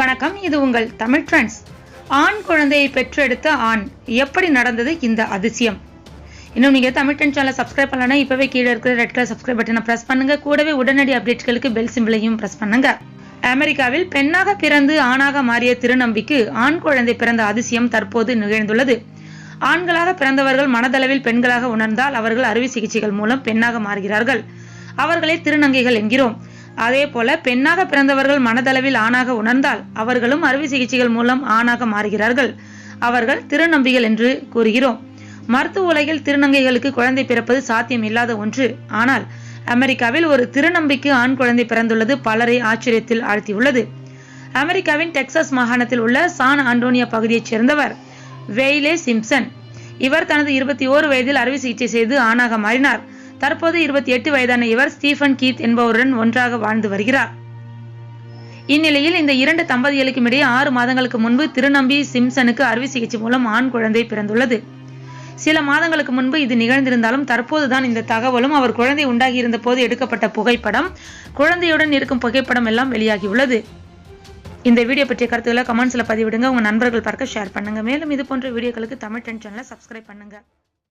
வணக்கம் இது உங்கள் தமிழ் ட்ரெண்ட்ஸ் ஆண் குழந்தையை பெற்றெடுத்த ஆண் எப்படி நடந்தது இந்த அதிசயம்? இன்னும் நீங்கள் தமிழ் ட்ரெண்ட் சேனலை சப்ஸ்கிரைப் பண்ணலனா இப்பவே கீழே இருக்கிற ரெட் கலர் சப்ஸ்கிரைப் பட்டனை பிரஸ் பண்ணுங்க. கூடவே உடனடி அப்டேட்களுக்கு பெல் சிம்பிளையும் ப்ரெஸ் பண்ணுங்க. அமெரிக்காவில் பெண்ணாக பிறந்து ஆணாக மாறிய திருநம்பிக்கு ஆண் குழந்தை பிறந்த அதிசயம் தற்போது நிகழ்ந்துள்ளது. ஆண்களாக பிறந்தவர்கள் மனதளவில் பெண்களாக உணர்ந்தால் அவர்கள் அறுவை சிகிச்சைகள் மூலம் பெண்ணாக மாறுகிறார்கள். அவர்களே திருநங்கைகள் என்கிறோம். அதே போல பெண்ணாக பிறந்தவர்கள் மனதளவில் ஆணாக உணர்ந்தால் அவர்களும் அறுவை சிகிச்சைகள் மூலம் ஆணாக மாறுகிறார்கள். அவர்கள் திருநம்பிகள் என்று கூறுகிறோம். மருத்துவ உலகில் திருநங்கைகளுக்கு குழந்தை பிறப்பது சாத்தியம் இல்லாத ஒன்று. ஆனால் அமெரிக்காவில் ஒரு திருநம்பிக்கு ஆண் குழந்தை பிறந்துள்ளது பலரை ஆச்சரியத்தில் ஆழ்த்தியுள்ளது. அமெரிக்காவின் டெக்சாஸ் மாகாணத்தில் உள்ள சான் ஆண்டோனியா பகுதியைச் சேர்ந்தவர் வெயிலே சிம்சன் இவர் தனது இருபத்தி ஓரு வயதில் அறுவை சிகிச்சை செய்து ஆணாக மாறினார். தற்போது இருபத்தி எட்டு வயதான இவர் ஸ்டீஃபன் கீத் என்பவருடன் ஒன்றாக வாழ்ந்து வருகிறார். இந்நிலையில் இந்த இரண்டு தம்பதிகளுக்கும் இடையே ஆறு மாதங்களுக்கு முன்பு திருநம்பி சிம்சனுக்கு அறுவை சிகிச்சை மூலம் ஆண் குழந்தை பிறந்துள்ளது. சில மாதங்களுக்கு முன்பு இது நிகழ்ந்திருந்தாலும் தற்போதுதான் இந்த தகவலும் அவர் குழந்தை உண்டாகியிருந்த போது எடுக்கப்பட்ட புகைப்படம் குழந்தையுடன் இருக்கும் புகைப்படம் எல்லாம் வெளியாகியுள்ளது. இந்த வீடியோ பற்றிய கருத்துக்களை கமெண்ட்ஸ்ல பதிவிடுங்க. உங்க நண்பர்கள் பார்க்க ஷேர் பண்ணுங்க. மேலும் இது போன்ற வீடியோக்களுக்கு தமிழ் டென் சேனலை சப்ஸ்கிரைப் பண்ணுங்க.